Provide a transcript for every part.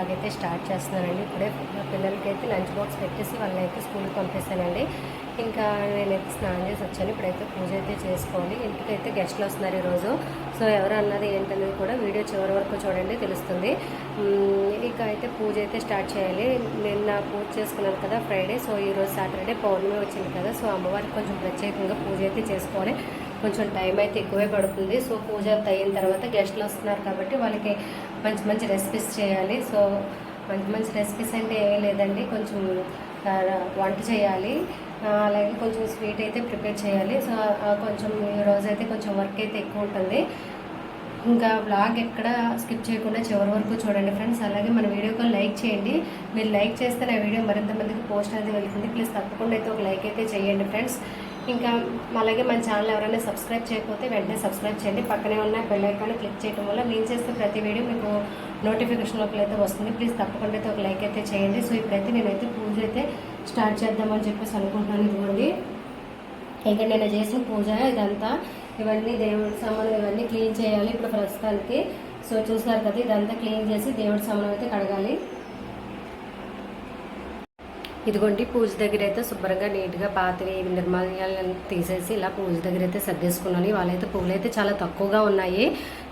Blog అయితే start చేస్తున్నానండి. ఇప్పుడే పిల్లలకి అయితే లంచ్ బాక్స్ పెట్టేసి వాళ్ళని అయితే స్కూల్కి పంపిస్తానండి ఇంకా నేనైతే స్నానం చేసి వచ్చాను. ఇప్పుడైతే పూజ అయితే చేసుకోవాలి. ఇంటికైతే గెస్ట్లు వస్తున్నారు ఈరోజు. సో ఎవరు అన్నది ఏంటనేది కూడా వీడియో చివరి వరకు చూడండి తెలుస్తుంది. ఇంకా అయితే పూజ అయితే స్టార్ట్ చేయాలి. నిన్న పూజ చేసుకున్నాను కదా ఫ్రైడే. సో ఈరోజు సాటర్డే పౌర్ణమి వచ్చింది కదా. సో అమ్మవారికి కొంచెం ప్రత్యేకంగా పూజ అయితే చేసుకోవాలి. కొంచెం టైం అయితే ఎక్కువే పడుతుంది. సో పూజ అంతా అయిన తర్వాత గెస్ట్లు వస్తున్నారు కాబట్టి వాళ్ళకి మంచి మంచి రెసిపీస్ చేయాలి. సో మంచి మంచి రెసిపీస్ అంటే ఏమీ లేదండి. కొంచెం వంట చేయాలి. అలాగే కొంచెం స్వీట్ అయితే ప్రిపేర్ చేయాలి. సో కొంచెం ఈ అయితే కొంచెం వర్క్ అయితే ఎక్కువ ఉంటుంది. ఇంకా బ్లాగ్ ఎక్కడ స్కిప్ చేయకుండా చివరి వరకు చూడండి ఫ్రెండ్స్ అలాగే మన వీడియోకి లైక్ చేయండి. మీరు లైక్ చేస్తే నా వీడియో మరింత మందికి పోస్ట్ అనేది వెళ్తుంది. ప్లీజ్ తప్పకుండా అయితే ఒక లైక్ అయితే చేయండి ఫ్రెండ్స్ ఇంకా అలాగే మన ఛానల్ ఎవరైనా సబ్స్క్రైబ్ చేయకపోతే వెంటనే సబ్స్క్రైబ్ చేయండి. పక్కనే ఉన్న బెల్ ఐకాన్ క్లిక్ చేయడం వల్ల నేను చేస్తే ప్రతి వీడియో మీకు నోటిఫికేషన్లోకి అయితే వస్తుంది. ప్లీజ్ తప్పకుండా అయితే ఒక లైక్ అయితే చేయండి. సో ఇప్పుడైతే నేనైతే పూజ అయితే స్టార్ట్ చేద్దామని చెప్పేసి అనుకుంటున్నాను. ఇవ్వండి ఇంకా నేను చేసిన పూజ ఇదంతా ఇవన్నీ దేవుడి సామాన్లు ఇవన్నీ క్లీన్ చేయాలి ఇప్పుడు ప్రస్తుతానికి. సో చూసారు కదా ఇదంతా క్లీన్ చేసి దేవుడి సామాన్ అయితే కడగాలి. ఇదిగోండి పూజ దగ్గర అయితే శుభ్రంగా నీట్గా పాతవి నిర్మాల్యాలను తీసేసి ఇలా పూజ దగ్గర అయితే సర్దేసుకున్నాను. వాళ్ళైతే పూలు అయితే చాలా తక్కువగా ఉన్నాయి.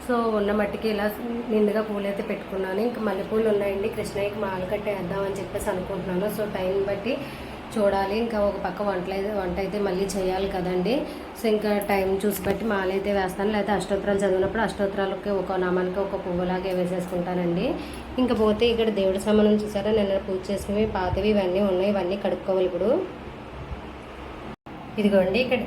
సో ఉన్న మట్టికి ఇలా నిండుగా పూలు అయితే పెట్టుకున్నాను. ఇంకా మల్లెపూలు ఉన్నాయండి. కృష్ణయ్యకి మాల కట్టేద్దామని చెప్పేసి అనుకుంటున్నాను. సో టైం బట్టి చూడాలి. ఇంకా ఒక పక్క వంటలు అయితే వంట అయితే మళ్ళీ చేయాలి కదండి. సో ఇంకా టైం చూసి బట్టి మాల అయితే వేస్తాను. లేకపోతే అష్టోత్తరాలు చదివినప్పుడు అష్టోత్తరాలకి ఒక నామానికి ఒక పువ్వులాగే వేసేసుకుంటానండి. ఇంకా పోతే ఇక్కడ దేవుడి సామానం చూసారా? నిన్న పూజ చేసినవి పాతవి ఇవన్నీ ఉన్నాయి. ఇవన్నీ కడుక్కోవాలి ఇప్పుడు. ఇదిగోండి ఇక్కడ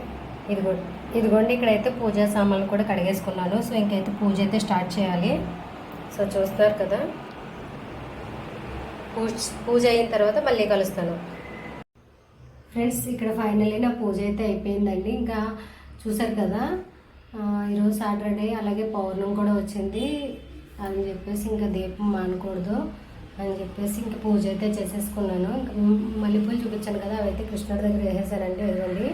ఇదిగోండి ఇదిగోండి ఇక్కడైతే పూజా సామాన్లు కూడా కడిగేసుకున్నాను. సో ఇంకైతే పూజ అయితే స్టార్ట్ చేయాలి. సో చూస్తారు కదా. పూజ పూజ అయిన తర్వాత మళ్ళీ కలుస్తాను. ఫ్రెండ్స్ ఇక్కడ ఫైనల్లీ నా పూజ అయితే అయిపోయిందండి. ఇంకా చూసారు కదా ఈరోజు సాటర్డే అలాగే పౌర్ణమి కూడా వచ్చింది అని చెప్పేసి ఇంకా దీపం మానకూడదు అని చెప్పేసి ఇంకా పూజ అయితే చేసేసుకున్నాను. ఇంకా మల్లెపూలు చూపించాను కదా అవైతే కృష్ణుడి దగ్గర వేసేసారండి ఇదిగోండి.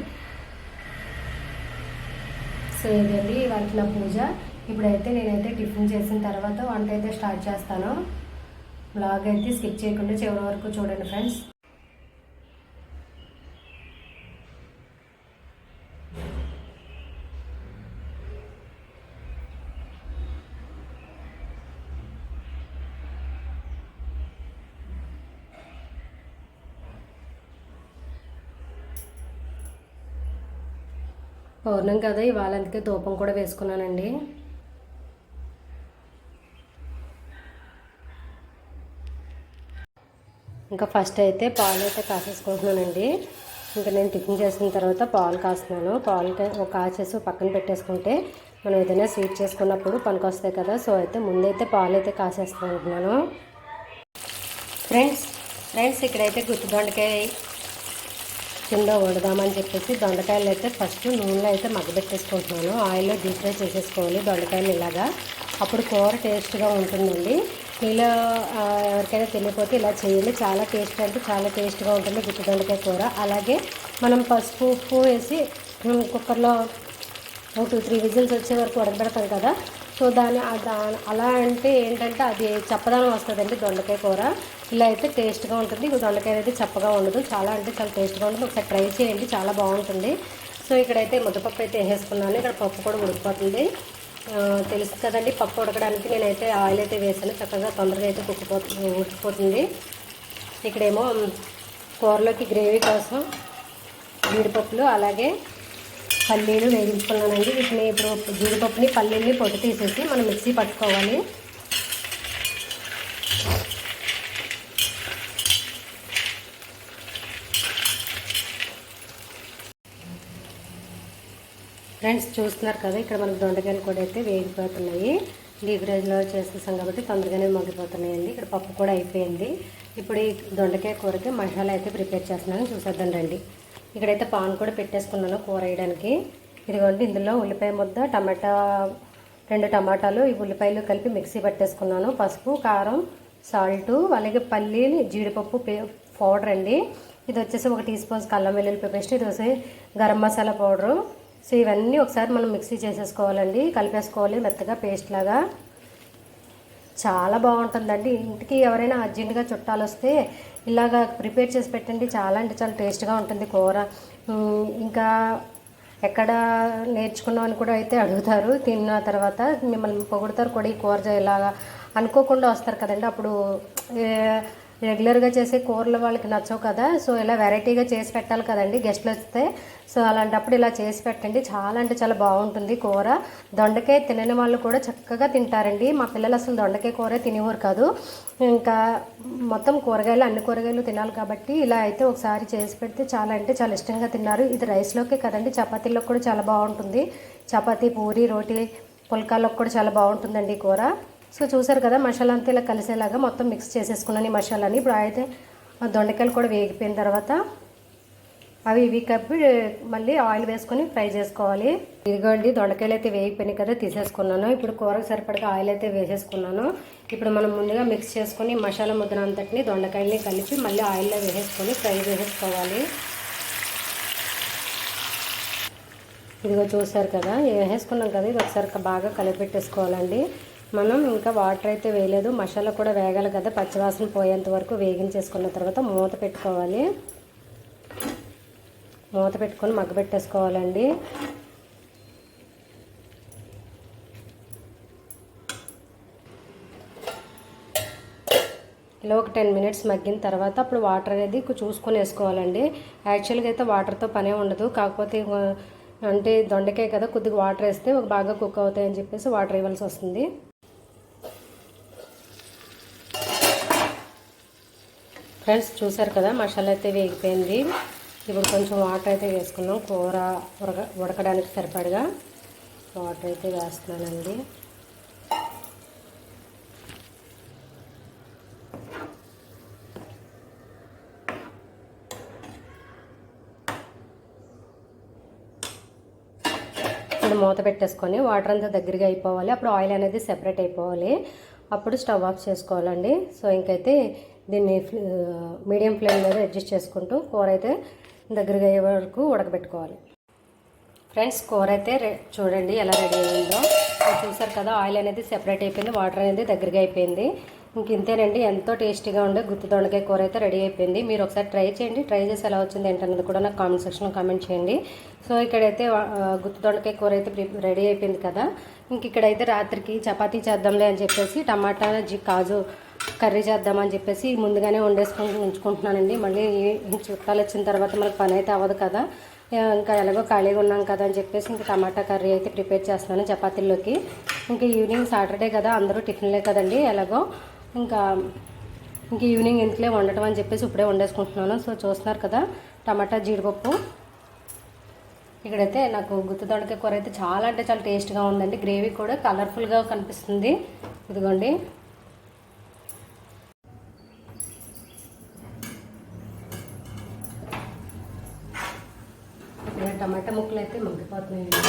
సో ఇదండి వాళ్ళకి నా పూజ. ఇప్పుడైతే నేనైతే టిఫిన్ చేసిన తర్వాత వంట అయితే స్టార్ట్ చేస్తాను. బ్లాగ్ అయితే స్కిప్ చేయకుండా చివరి వరకు చూడండి ఫ్రెండ్స్. పౌర్ణం కదా ఇవాళ అందుకే ధూపం కూడా వేసుకున్నానండి. ఇంకా ఫస్ట్ అయితే పాలు అయితే కాసేసుకుంటున్నానండి. ఇంకా నేను టిఫిన్ చేసిన తర్వాత పాలు కాస్తున్నాను. పాలు ఒక కాచేసి పక్కన పెట్టేసుకుంటే మనం ఏదైనా స్వీట్ చేసుకున్నప్పుడు పనికొస్తాయి కదా సో అయితే ముందైతే పాలు అయితే కాసేసుకుంటున్నాను ఫ్రెండ్స్ ఫ్రెండ్స్ ఇక్కడైతే గుత్తి దొండకాయ కింద వండుదామని చెప్పేసి దొండకాయలు అయితే ఫస్ట్ నూనెలో అయితే మగ్గబెట్టేసుకుంటున్నాను. ఆయిల్లో డీప్ ఫ్రై చేసేసుకోవాలి దొండకాయలు ఇలాగా. అప్పుడు కూర టేస్ట్గా ఉంటుందండి. మీలో ఎవరికైనా తెలియకపోతే ఇలా చేయండి. చాలా టేస్ట్ అంటే చాలా టేస్ట్గా ఉంటుంది గుత్తి దొండకాయ కూర. అలాగే మనం పసుపు ఉప్పు వేసి కుక్కర్లో ఒక టూ త్రీ విజిల్స్ వచ్చే వరకు ఉడకబెడతాం కదా. సో దాని అలా అంటే ఏంటంటే అది చప్పదనం వస్తుందండి దొండకాయ కూర. ఇలా అయితే టేస్ట్గా ఉంటుంది. ఇక దొండకాయ అయితే చప్పగా ఉండదు. చాలా అంటే చాలా టేస్ట్గా ఉంటుంది. ఒకసారి ట్రై చేయండి. చాలా బాగుంటుంది. సో ఇక్కడైతే ముద్దపప్పు అయితే వేసేసుకున్నాను. ఇక్కడ పప్పు కూడా ఉడికిపోతుంది. తెలుసు కదండి పప్పు ఉడకడానికి నేనైతే ఆయిల్ అయితే వేసాను. చక్కగా తొందరగా అయితే కుక్కిపోతుంది ఉడికిపోతుంది. ఇక్కడేమో కూరలోకి గ్రేవీ కోసం జీడిపప్పులు అలాగే పల్లీలు వేయించుకున్నానండి. వీటిని ఇప్పుడు జీడిపప్పుని పల్లీని పొట్టు తీసేసి మనం మిక్సీ పట్టుకోవాలి. ఫ్రెండ్స్ చూస్తున్నారు కదా ఇక్కడ మనకు దొండకాయలు కూడా అయితే వేగిపోతున్నాయి. డీప్ ఫ్రైజ్లో చేసేసాం కాబట్టి తొందరగానే మగ్గిపోతున్నాయండి. ఇక్కడ పప్పు కూడా అయిపోయింది. ఇప్పుడు ఈ దొండకాయ కూరకి మసాలా అయితే ప్రిపేర్ చేస్తున్నాను. చూసేద్దాం రండి. ఇక్కడైతే పాన్ కూడా పెట్టేసుకున్నాను కూర వేయడానికి ఇదిగోండి ఇందులో ఉల్లిపాయ ముద్ద టమాటా రెండు టమాటాలు ఈ ఉల్లిపాయలు కలిపి మిక్సీ పట్టేసుకున్నాను. పసుపు కారం సాల్ట్ అలాగే పల్లీలు జీడిపప్పు పే పౌడర్ అండి. ఇది వచ్చేసి ఒక టీ స్పూన్స్ కల్లం వెల్లుల్లి పేస్ట్ ఇది వచ్చి గరం మసాలా పౌడరు. సో ఇవన్నీ ఒకసారి మనం మిక్సీ చేసేసుకోవాలండి. కలిపేసుకోవాలి మెత్తగా పేస్ట్ లాగా. చాలా బాగుంటుందండి. ఇంటికి ఎవరైనా అర్జెంటుగా చుట్టాలు వస్తే ఇలాగా ప్రిపేర్ చేసి పెట్టండి. చాలా అంటే చాలా టేస్ట్గా ఉంటుంది కూర. ఇంకా ఎక్కడ నేర్చుకున్నాం అని కూడా అయితే అడుగుతారు. తిన్న తర్వాత మిమ్మల్ని పొగుడతారు. కూడా ఈ కూర ఇలాగా అనుకోకుండా వస్తారు కదండి. అప్పుడు రెగ్యులర్గా చేసే కూరలు వాళ్ళకి నచ్చవు కదా సో ఇలా వెరైటీగా చేసి పెట్టాలి కదండి గెస్ట్లు వస్తే. సో అలాంటప్పుడు ఇలా చేసి పెట్టండి. చాలా అంటే చాలా బాగుంటుంది కూర. దొండకాయ తినని వాళ్ళు కూడా చక్కగా తింటారండి. మా పిల్లలు అసలు దొండకాయ కూర తినేవారు కాదు. ఇంకా మొత్తం కూరగాయలు అన్ని కూరగాయలు తినాలి కాబట్టి ఇలా అయితే ఒకసారి చేసి పెడితే చాలా అంటే చాలా ఇష్టంగా తిన్నారు. ఇది రైస్లోకే కదండి. చపాతీలో కూడా చాలా బాగుంటుంది. చపాతీ పూరి రోటీ పుల్కాలకు కూడా చాలా బాగుంటుందండి కూర. సో చూసారు కదా మసాలా అంతా ఇలా కలిసేలాగా మొత్తం మిక్స్ చేసేసుకున్నాను ఈ మసాలాని. ఇప్పుడు అయితే దొండకాయలు కూడా వేగిపోయిన తర్వాత అవి ఇవి కప్పి మళ్ళీ ఆయిల్ వేసుకొని ఫ్రై చేసుకోవాలి. ఇదిగోండి దొండకాయలు అయితే వేగిపోయినాయి కదా తీసేసుకున్నాను. ఇప్పుడు కూరకు సరిపడగా ఆయిల్ అయితే వేసేసుకున్నాను. ఇప్పుడు మనం ముందుగా మిక్స్ చేసుకొని మసాలా ముద్ర అంతటిని దొండకాయలని కలిపి మళ్ళీ ఆయిల్లో వేసేసుకొని ఫ్రై చేసేసుకోవాలి ఇదిగో చూసారు కదా వేసేసుకున్నాం కదా ఇది ఒకసారి బాగా కలిపెట్టేసుకోవాలండి. మనం ఇంకా వాటర్ అయితే వేయలేదు మసాలా కూడా వేగాలి కదా పచ్చివాసన పోయేంత వరకు వేగించేసుకున్న తర్వాత మూత పెట్టుకోవాలి. మూత పెట్టుకొని మగ్గబెట్టేసుకోవాలండి ఇలా ఒక టెన్ మినిట్స్ మగ్గిన తర్వాత అప్పుడు వాటర్ అనేది చూసుకొని వేసుకోవాలండి. యాక్చువల్గా అయితే వాటర్తో పనే ఉండదు. కాకపోతే అంటే దొండకాయ కదా కొద్దిగా వాటర్ వేస్తే బాగా కుక్ అవుతాయని చెప్పేసి వాటర్ ఇవ్వాల్సి వస్తుంది. ఫ్రెండ్స్ చూసారు కదా మసాలా అయితే వేగిపోయింది. ఇప్పుడు కొంచెం వాటర్ అయితే వేసుకున్నాం. కూర ఉడక ఉడకడానికి సరిపడగా వాటర్ అయితే వేస్తున్నానండి. ఇప్పుడు మూత పెట్టేసుకొని వాటర్ అంతా దగ్గరగా అయిపోవాలి. అప్పుడు ఆయిల్ అనేది సెపరేట్ అయిపోవాలి. అప్పుడు స్టవ్ ఆఫ్ చేసుకోవాలండి. సో ఇంకైతే దీన్ని మీడియం ఫ్లేమ్ మీద అడ్జస్ట్ చేసుకుంటూ కూర అయితే దగ్గరగా అయ్యే వరకు ఉడకబెట్టుకోవాలి. ఫ్రెండ్స్ కూర అయితే చూడండి ఎలా రెడీ అయిందో. చూసారు కదా ఆయిల్ అనేది సెపరేట్ అయిపోయింది వాటర్ అనేది దగ్గరగా అయిపోయింది. ఇంక ఇంతేనండి ఎంతో టేస్టీగా ఉండే గుత్తి దొండకాయ కూర అయితే రెడీ అయిపోయింది. మీరు ఒకసారి ట్రై చేయండి ట్రై చేసి ఎలా వచ్చింది ఏంటన్నది కూడా నాకు కామెంట్ సెక్షన్లో కామెంట్ చేయండి. సో ఇక్కడైతే గుత్తి దొండకాయ కూర అయితే రెడీ అయిపోయింది కదా. ఇంక ఇక్కడైతే రాత్రికి చపాతీ చేద్దాంలే అని చెప్పేసి టమాటా జి కాజు కర్రీ చేద్దామని చెప్పేసి ముందుగానే వండేసుకొని ఉంచుకుంటున్నానండి. మళ్ళీ చుట్టాలు వచ్చిన తర్వాత మనకు పని అయితే అవ్వదు కదా. ఇంకా ఎలాగో ఖాళీగా ఉన్నాం కదా అని చెప్పేసి ఇంకా టమాటా కర్రీ అయితే ప్రిపేర్ చేస్తున్నాను చపాతీల్లోకి. ఇంకా ఈవినింగ్ సాటర్డే కదా అందరూ టిఫిన్లే కదండి ఎలాగో. ఇంకా ఇంక ఈవినింగ్ ఇంట్లో వండటం అని చెప్పేసి ఇప్పుడే వండేసుకుంటున్నాను. సో చూస్తున్నారు కదా టమాటా జీడిపప్పు. ఇక్కడైతే నాకు గుత్తి దొండకాయ కూర అయితే చాలా అంటే చాలా టేస్ట్గా ఉందండి. గ్రేవీ కూడా కలర్ఫుల్గా కనిపిస్తుంది. ఇదిగోండి ఇక్కడ టమాటా ముక్కలు అయితే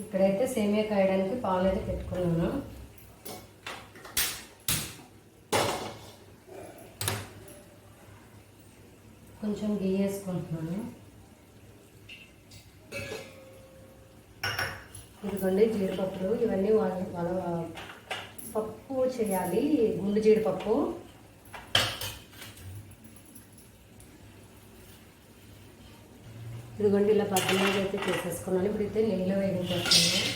ఇక్కడైతే సేమియా కాయడానికి పాలు అయితే పెట్టుకున్నాను. కొంచెం గీ వేసుకుంటున్నాను. ఇదిగోండి జీడిపప్పులు ఇవన్నీ వాళ్ళ వాళ్ళ పప్పు చేయాలి గుండు జీడిపప్పు. ఇదిగోండి ఇలా పచ్చడి అయితే చేసేసుకున్నాను ఇప్పుడు అయితే నెయ్యిలో వేగించేస్తున్నాను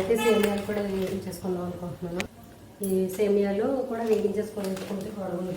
అయితే సేమియాలు కూడా వేయించేసుకుందాం అనుకుంటున్నాను. ఈ సేమియాలు కూడా వేగించేసుకొని వేసుకుంటే గొడవలు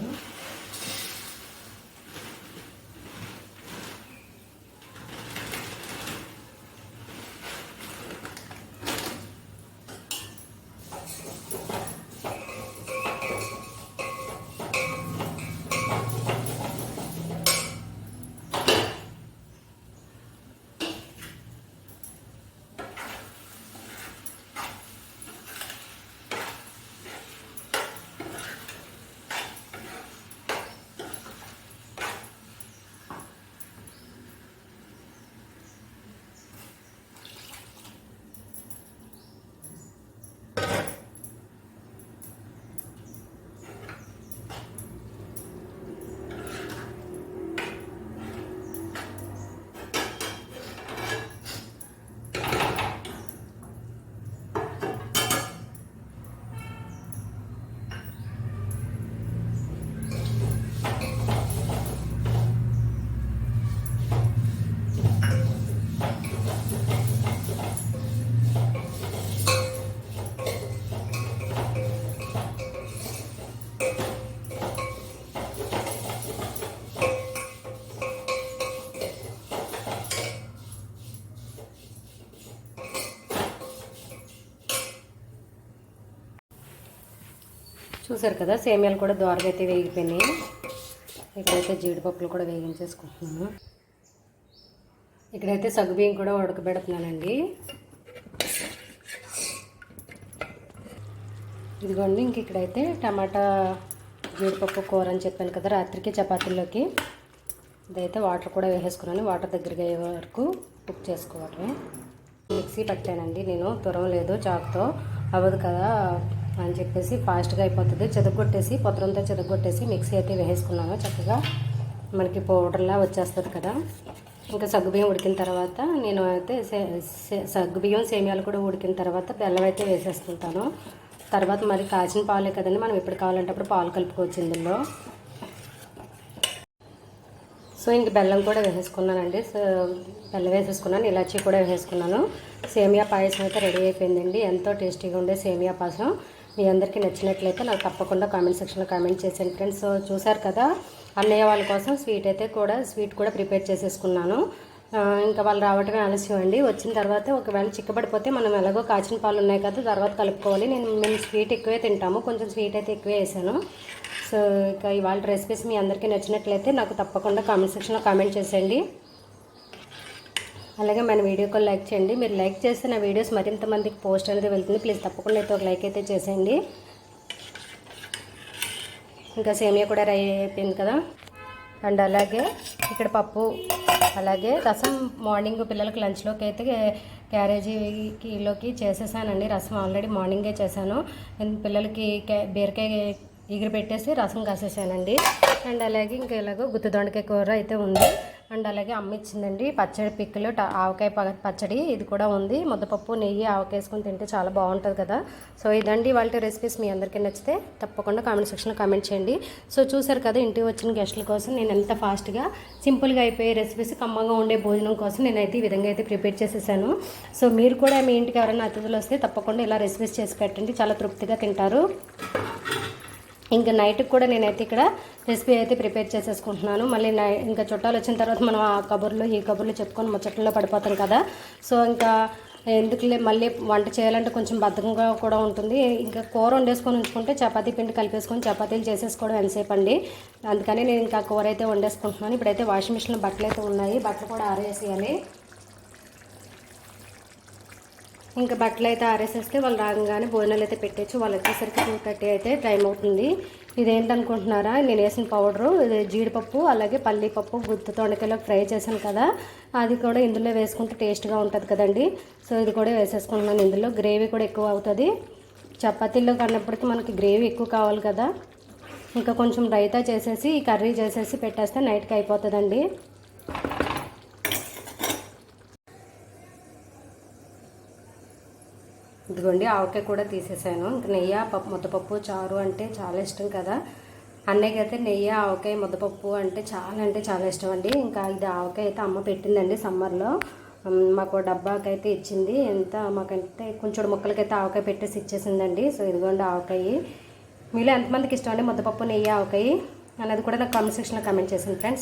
చూసారు కదా సేమియాలు కూడా దోరగా అయితే వేగిపోయినాయి. ఇక్కడైతే జీడిపప్పులు కూడా వేగించేసుకుంటున్నాను. ఇక్కడైతే సగ్గుబియ్యం కూడా ఉడకబెడుతున్నానండి. ఇదిగోండి ఇంక ఇక్కడైతే టమాటా జీడిపప్పు కూర అని చెప్పాను కదా రాత్రికి చపాతీల్లోకి. ఇదైతే వాటర్ కూడా వేసేసుకున్నాను. వాటర్ దగ్గరగా అయ్యే వరకు కుక్ చేసుకోవటమే మిక్సీ పట్టానండి నేను తురవలేదు చాకుతో. అవ్వదు కదా. అని చెప్పేసి ఫాస్ట్గా అయిపోతుంది. చెదగొట్టేసి పొత్రంతో చెదగొట్టేసి మిక్సీ అయితే వేసేసుకున్నాను చక్కగా. మనకి పౌడర్లా వచ్చేస్తుంది కదా. ఇంకా సగ్గుబియ్యం ఉడికిన తర్వాత నేను అయితే సే- సగ్గుబియ్యం సేమియాలు కూడా ఉడికిన తర్వాత బెల్లం అయితే వేసేసుకుంటాను. తర్వాత మరి కాచిన పాలే కదండి మనం ఎప్పుడు కావాలంటే అప్పుడు పాలు కలుపుకోవచ్చు ఇందులో. సో ఇంక బెల్లం కూడా వేసేసుకున్నానండి. సో బెల్లం వేసేసుకున్నాను ఇలాచీ కూడా వేసేసుకున్నాను. సేమియా పాయసం అయితే రెడీ అయిపోయిందండి. ఎంతో టేస్టీగా ఉండే సేమియా పాయసం. మీ అందరికీ నచ్చినట్లయితే నాకు తప్పకుండా కామెంట్ సెక్షన్లో కామెంట్ చేసేయండి ఫ్రెండ్స్. సో చూసారు కదా అన్నయ్య వాళ్ళ కోసం స్వీట్ అయితే కూడా స్వీట్ కూడా ప్రిపేర్ చేసేసుకున్నాను. ఇంకా వాళ్ళు రావటమే ఆలస్యం అండి. వచ్చిన తర్వాత ఒకవేళ చిక్కబడిపోతే మనం ఎలాగో కాచిన పాలు ఉన్నాయి కదా తర్వాత కలుపుకోవాలి. నేను మేము స్వీట్ ఎక్కువే తింటాము. కొంచెం స్వీట్ అయితే ఎక్కువే వేసాను. సో ఇక ఇవాళ రెసిపీస్ మీ అందరికీ నచ్చినట్లయితే నాకు తప్పకుండా కామెంట్ సెక్షన్లో కామెంట్ చేసేయండి. అలాగే మన వీడియోకి లైక్ చేయండి. మీరు లైక్ చేస్తే నా వీడియోస్ మరింత మందికి పోస్ట్ అనేది వెళ్తుంది. ప్లీజ్ తప్పకుండా అయితే ఒక లైక్ అయితే చేసేయండి. ఇంకా సేమియా కూడా రై అయిపోయింది కదా. అండ్ అలాగే ఇక్కడ పప్పు అలాగే రసం మార్నింగ్ పిల్లలకి లంచ్లోకి అయితే క్యారేజీలోకి చేసేసానండి. రసం ఆల్రెడీ మార్నింగే చేశాను. పిల్లలకి బీరకాయ ఎగిరి పెట్టేసి రసం కాసేసానండి. అండ్ అలాగే ఇంకా ఇలాగో గుత్తి దొండకాయ కూర అయితే ఉంది. అండ్ అలాగే అమ్మ ఇచ్చిందండి పచ్చడి పిక్కలు ఆవకాయ పచ్చడి. ఇది కూడా ఉంది. ముద్దపప్పు నెయ్యి ఆవకాయ వేసుకొని తింటే చాలా బాగుంటుంది కదా. సో ఇదండి వాళ్ళ రెసిపీస్ మీ అందరికీ నచ్చితే తప్పకుండా కామెంట్ సెక్షన్లో కామెంట్ చేయండి. సో చూసారు కదా ఇంటికి వచ్చిన గెస్టుల కోసం నేను ఎంత ఫాస్ట్గా సింపుల్గా అయిపోయే రెసిపీస్ కమ్మగా ఉండే భోజనం కోసం నేనైతే ఈ విధంగా అయితే ప్రిపేర్ చేసేసాను. సో మీరు కూడా మీ ఇంటికి ఎవరైనా అతిథులు వస్తే తప్పకుండా ఇలా రెసిపీస్ చేసి పెట్టండి. చాలా తృప్తిగా తింటారు. ఇంకా నైట్కి కూడా నేనైతే ఇక్కడ రెసిపీ అయితే ప్రిపేర్ చేసేసుకుంటున్నాను. మళ్ళీ నై ఇంకా చుట్టాలు వచ్చిన తర్వాత మనం ఆ కబుర్లు ఈ కబుర్లు చెప్పుకొని ముచ్చట్లో పడిపోతాం కదా. సో ఇంకా ఎందుకులే మళ్ళీ వంట చేయాలంటే కొంచెం బద్ధకంగా కూడా ఉంటుంది. ఇంకా కూర వండేసుకొని ఉంచుకుంటే చపాతీ పిండి కలిపేసుకొని చపాతీలు చేసేసుకోవడం ఎంతసేపు అండి? అందుకని నేను ఇంకా కూర అయితే వండేసుకుంటున్నాను. ఇప్పుడైతే వాషింగ్ మిషన్లో బట్టలు అయితే ఉన్నాయి. బట్టలు కూడా ఆరేసేయాలి. ఇంకా బట్టలు అయితే ఆరేసేస్తే వాళ్ళు రాగానే భోజనాలు అయితే పెట్టచ్చు వాళ్ళు వచ్చేసరికి టూ థర్టీ అయితే టైం అవుతుంది. ఇదేంటనుకుంటున్నారా? నేను వేసిన పౌడరు ఇది జీడిపప్పు అలాగే పల్లీపప్పు గుత్తి తొండకాయలో ఫ్రై చేశాను కదా. అది కూడా ఇందులో వేసుకుంటే టేస్ట్గా ఉంటుంది కదండి. సో ఇది కూడా వేసేసుకుంటున్నాను ఇందులో. గ్రేవీ కూడా ఎక్కువ అవుతుంది. చపాతీల్లో కన్నప్పటికీ మనకి గ్రేవీ ఎక్కువ కావాలి కదా. ఇంకా కొంచెం రైతా చేసేసి ఈ కర్రీ చేసేసి పెట్టేస్తే నైట్కి అయిపోతుందండి. ఇదిగోండి ఆవకాయ కూడా తీసేసాను. ఇంకా నెయ్యి పప్పు ముద్దపప్పు చారు అంటే చాలా ఇష్టం కదా. అన్నయ్యకి అయితే నెయ్యి ఆవకాయ ముద్దపప్పు అంటే చాలా అంటే చాలా ఇష్టం అండి. ఇంకా ఇది ఆవకాయ అయితే అమ్మ పెట్టిందండి సమ్మర్లో. మాకు డబ్బాకైతే ఇచ్చింది. ఎంత మాకంటే కొంచెం ముక్కలకైతే ఆవకాయ పెట్టేసి ఇచ్చేసిందండి. సో ఇదిగోండి ఆవకాయ. మీలో ఎంతమందికి ఇష్టం అండి ముద్దపప్పు నెయ్యి ఆవకాయ? అనేది కూడా నాకు కామెంట్ సెక్షన్లో కమెంట్ చేసింది ఫ్రెండ్స్